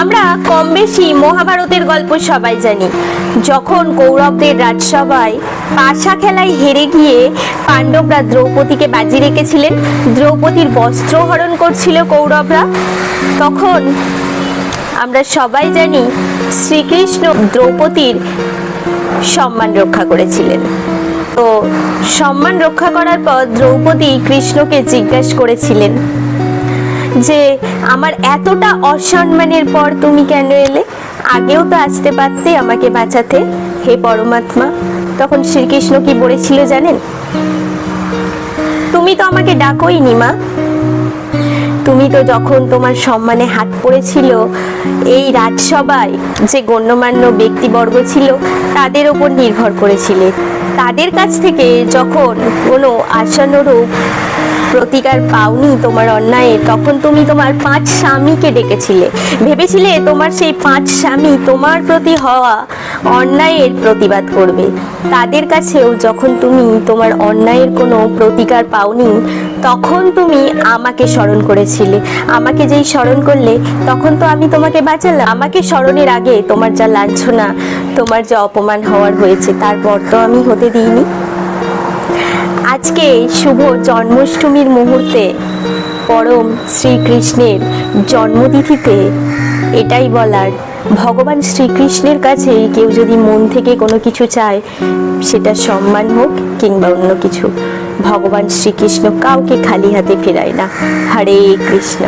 আমরা কম বেশি মহাভারতের গল্প সবাই জানি। যখন কৌরবদের রাজসভায় পাশা খেলায় হেরে গিয়ে পাণ্ডবরা দ্রৌপদীকে বাজি রেখেছিলেন, দ্রৌপদীর বস্ত্র হরণ করছিল কৌরবরা, তখন আমরা সবাই জানি শ্রীকৃষ্ণ দ্রৌপদীর সম্মান রক্ষা করেছিলেন। তো সম্মান রক্ষা করার পর দ্রৌপদী কৃষ্ণকে জিজ্ঞাসা করেছিলেন যে আমার এতটা অসম্মানের পর তুমি কেন এলে? আগেও তো আসতে পারতে আমাকে বাঁচাতে, হে পরমাত্মা। তখন শ্রীকৃষ্ণ কি বলেছিল জানেন? তুমি তো আমাকে ডাকোই নি মা। তুমি তো যখন তোমার সম্মানে হাত পড়েছিল, এই রাজসভায় যে গণ্যমান্য ব্যক্তিবর্গ ছিল, তাদের ওপর নির্ভর করেছিলে। তাদের কাছ থেকে যখন কোনো আশানুরূপ প্রতিকার পাওনি তোমার অন্যায়ের তখন তুমি তোমার পাঁচ স্বামীকে ডেকেছিলে। ভেবেছিলে তোমার সেই পাঁচ স্বামী তোমার প্রতি হওয়া অন্যায়ের প্রতিবাদ করবে। তাদের কাছেও যখন তুমি তোমার অন্যায়ের কোনো প্রতিকার পাওনি, তখন তুমি আমাকে স্মরণ করেছিলে। আমাকে যেই স্মরণ করলে, তখন তো আমি তোমাকে বাঁচালাম। আমাকে স্মরণের আগে তোমার যা লাঞ্ছনা, তোমার যা অপমান হওয়ার হয়েছে, তারপর তো আমি হতে দিইনি। আজকে শুভ জন্মাষ্টমীর মুহূর্তে পরম শ্রীকৃষ্ণের জন্মতিথিতে এটাই বলার, ভগবান শ্রীকৃষ্ণের কাছে কেউ যদি মন থেকে কোনো কিছু চায়, সেটা সম্মান হোক কিংবা অন্য কিছু। ভগবান শ্রীকৃষ্ণ কাউকে খালি হাতে ফেরায় না। হরে কৃষ্ণ।